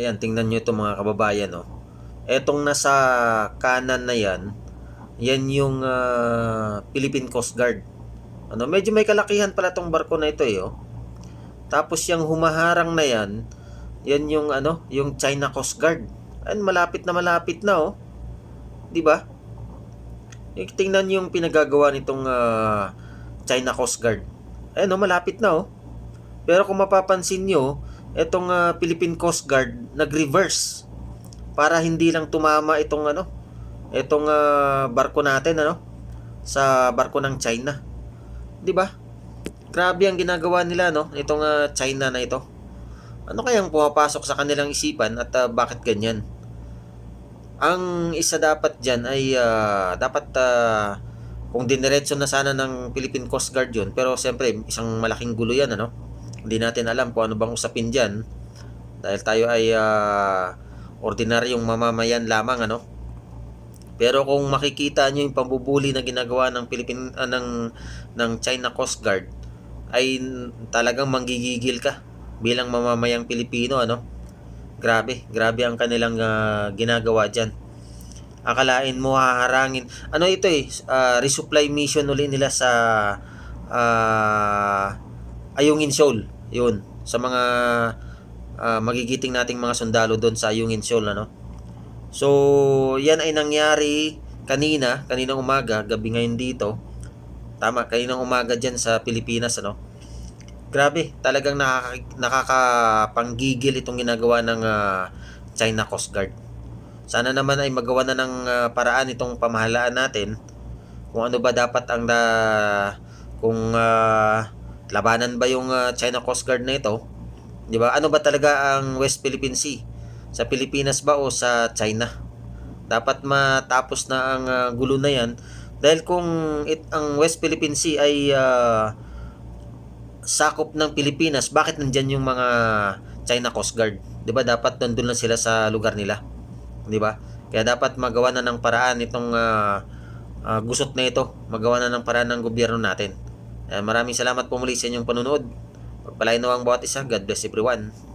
Ayan, tingnan nyo ito mga kababayan. Oh. Etong nasa kanan na yan, yan yung ah, Philippine Coast Guard. Ano, medyo may kalakihan pala tong barko na ito eh. Oh. Tapos yung humaharang na yan, yan yung ano, yung China Coast Guard. Ayan, malapit na malapit na oh. 'Di ba? Eh, Tingnan yung pinagagawa nitong ah, China Coast Guard. Ayan oh, malapit na oh. Pero kung mapapansin nyo, itong ah, Philippine Coast Guard nag-reverse para hindi lang tumama itong ano, itong ah, barko natin ano sa barko ng China. 'Di ba? Grabe ang ginagawa nila no, itong ah, China na ito. Ano kayang pumapasok sa kanilang isipan at ah, bakit ganyan? Ang isa dapat diyan ay ah, dapat ah, kung diniretso na sana ng Philippine Coast Guard yun, pero siyempre isang malaking gulo yan ano. Hindi natin alam kung ano bang usapin diyan dahil tayo ay ah, ordinaryong mamamayan lamang ano. Pero kung makikita nyo yung pambubuli na ginagawa ng Philippine ah, ng ng China Coast Guard ay talagang manggigigil ka bilang mamamayang Pilipino ano. Grabe, grabe ang kanilang ah, ginagawa diyan. Akalain mo haharangin. Ano ito eh, ah, resupply mission uli nila sa ah, Ayungin Shoal. Yun, sa mga ah, magigiting nating mga sundalo doon sa Ayungin Shoal ano. So, yan ay nangyari kanina, kaninang umaga, gabi ngayon dito. Tama, kaninang umaga dyan sa Pilipinas, ano. Grabe, talagang nakaka, nakakapanggigil itong ginagawa ng ah, China Coast Guard. Sana naman ay magawa na ng ah, paraan itong pamahalaan natin kung ano ba dapat ang na kung ah, labanan ba yung ah, China Coast Guard na ito? 'di ba? Ano ba talaga ang West Philippine Sea? Sa Pilipinas ba o sa China? Dapat matapos na ang ah, gulo na yan. Dahil kung it, ang West Philippine Sea ay ah, sakop ng Pilipinas bakit nandyan yung mga China Coast Guard? 'di ba? Dapat nandun lang sila sa lugar nila. 'di ba? Kaya dapat magawa na ng paraan itong ah, ah, gusot na ito. Magawa na ng paraan ng gobyerno natin Eh, maraming salamat po muli sa inyong panunood pagpalain nawa ang bawat isa. God bless everyone